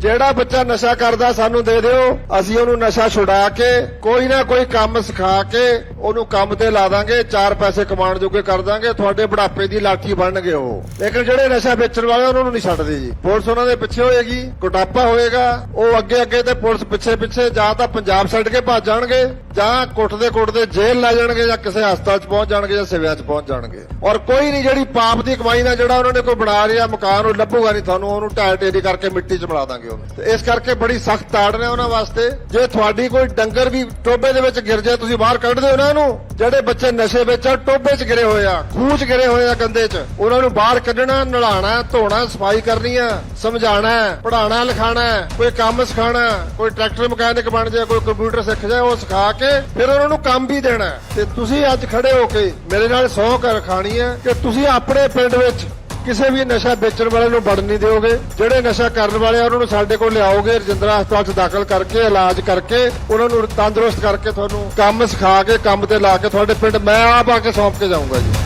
ਜਿਹੜਾ ਬੱਚਾ ਨਸ਼ਾ ਕਰਦਾ ਸਾਨੂੰ ਦੇ ਦਿਓ, ਅਸੀਂ ਉਹਨੂੰ ਨਸ਼ਾ ਛੁਡਾ ਕੇ, ਕੋਈ ਨਾ ਕੋਈ ਕੰਮ ਸਿਖਾ ਕੇ, ਉਹਨੂੰ ਕੰਮ ਤੇ ਲਾ ਦਾਂਗੇ, ਚਾਰ ਪੈਸੇ ਕਮਾਉਣ ਜੋਗੇ ਕਰ ਦਾਂਗੇ, ਤੁਹਾਡੇ ਬੁਢਾਪੇ ਦੀ ਲਾਠੀ ਬਣਨਗੇ ਉਹ। ਲੇਕਿਨ ਜਿਹੜੇ ਨਸ਼ਾ ਵੇਚਣ ਵਾਲੇ ਉਹਨਾਂ ਨੂੰ ਨਹੀਂ ਛੱਡਦੇ ਜੀ। ਪੁਲਿਸ ਉਹਨਾਂ ਦੇ ਪਿੱਛੇ ਹੋਏਗੀ, ਕੋਟਾਪਾ ਹੋਏਗਾ, ਉਹ ਅੱਗੇ ਅੱਗੇ ਤੇ ਪੁਲਿਸ ਪਿੱਛੇ ਪਿੱਛੇ ਜਾਂ ਤਾਂ ਪੰਜਾਬ ਛੱਡ ਕੇ ਭੱਜ ਜਾਣਗੇ ਜਾਂ ਕੁੱਟਦੇ ਕੁੱਟਦੇ ਜੇਲ੍ਹ ਲੈ ਜਾਣਗੇ ਜਾਂ ਕਿਸੇ ਹਸਪਤਾਲ 'ਚ ਪਹੁੰਚ ਜਾਣਗੇ ਜਾਂ ਸਿਵਿਆਂ 'ਚ ਪਹੁੰਚ ਜਾਣਗੇ। ਔਰ ਕੋਈ ਨਹੀਂ ਜਿਹੜੀ ਪਾਪ ਦੀ ਕਮਾਈ ਨਾਲ ਜਿਹੜਾ ਉਹਨਾਂ ਨੇ ਕੋਈ ਬਣਾ ਲਿਆ, ਮਕਾਨ ਉਹ ਲੱਭੂਗਾ ਨਹੀਂ ਤੁਹਾਨੂੰ, ਉਹਨੂੰ ਢਾਹ ਢੇਰੀ ਕਰਕੇ ਮਿੱਟੀ 'ਚ ਮਿਲਾ ਦਾਂਗੇ ਉਹਨੂੰ। ਤੇ ਇਸ ਕਰਕੇ ਬੜੀ ਸਖਤ ਤਾੜ ਨੇ ਉਹਨਾਂ ਵਾਸਤੇ। ਜੇ ਤੁਹਾਡੀ ਕੋਈ ਡੰਗਰ ਵੀ ਟੋਬੇ ਦੇ ਵਿੱਚ ਗਿਰ ਜਾਏ, ਤੁਸੀਂ ਬਾਹਰ ਕੱਢ ਦਿਓ ਉਹਨਾਂ ਨੂੰ ਜਿਹੜੇ ਬੱਚੇ ਨਸ਼ੇ ਵਿੱਚ ਆ ਟੋਬੇ 'ਚ ਗਿਰੇ ਹੋਏ ਆ, ਖੂਹ 'ਚ ਗਿਰੇ ਹੋਏ ਆ ਗੰਦੇ 'ਚ, ਉਹਨਾਂ ਨੂੰ ਬਾਹਰ ਕੱਢਣਾ ਨਲਾਣਾ ਧੋਣਾ, ਸਫ਼ਾਈ ਕਰਨੀ ਆ ਸਮਝਾਣਾ ਪੜਾਉਣਾ ਲਿਖਾਣਾ ਕੋਈ ਕੰਮ ਸਿਖਾਣਾ ਕੋਈ ਟਰੈਕਟਰ ਮਕੈਨਿਕ ਬਣ ਜਾਏ, ਕੋਈ ਕੰਪਿਊਟਰ ਸਿੱਖ ਜਾਏ, ਉਹ ਸਿਖਾ ਕੇ ਫਿਰ ਉਹਨਾਂ ਨੂੰ ਕੰਮ ਵੀ ਦੇਣਾ ਤੇ ਤੁਸੀਂ ਅੱਜ ਖੜੇ ਹੋ ਕੇ ਮੇਰੇ ਨਾਲ ਸਹੁੰ ਕਰ ਖਾਣੀ ਹੈ ਕਿ ਤੁਸੀਂ ਆਪਣੇ ਪਿੰਡ ਵਿੱਚ ਕਿਸੇ ਵੀ ਨਸ਼ਾ ਵੇਚਣ ਵਾਲੇ ਨੂੰ ਵੜਨ ਨਹੀਂ ਦਿਓਗੇ। ਜਿਹੜੇ ਨਸ਼ਾ ਕਰਨ ਵਾਲੇ ਆ, ਉਹਨਾਂ ਨੂੰ ਸਾਡੇ ਕੋਲ ਲਿਆਓਗੇ, ਰਜਿੰਦਰਾ ਹਸਪਤਾਲ 'ਚ ਦਾਖਲ ਕਰਕੇ, ਇਲਾਜ ਕਰਕੇ, ਉਹਨਾਂ ਨੂੰ ਤੰਦਰੁਸਤ ਕਰਕੇ ਤੁਹਾਨੂੰ ਕੰਮ ਸਿਖਾ ਕੇ, ਕੰਮ ਤੇ ਲਾ ਕੇ ਤੁਹਾਡੇ ਪਿੰਡ ਮੈਂ ਆਪ ਆ ਕੇ ਸੌਂਪ ਕੇ ਜਾਊਂਗਾ ਜੀ।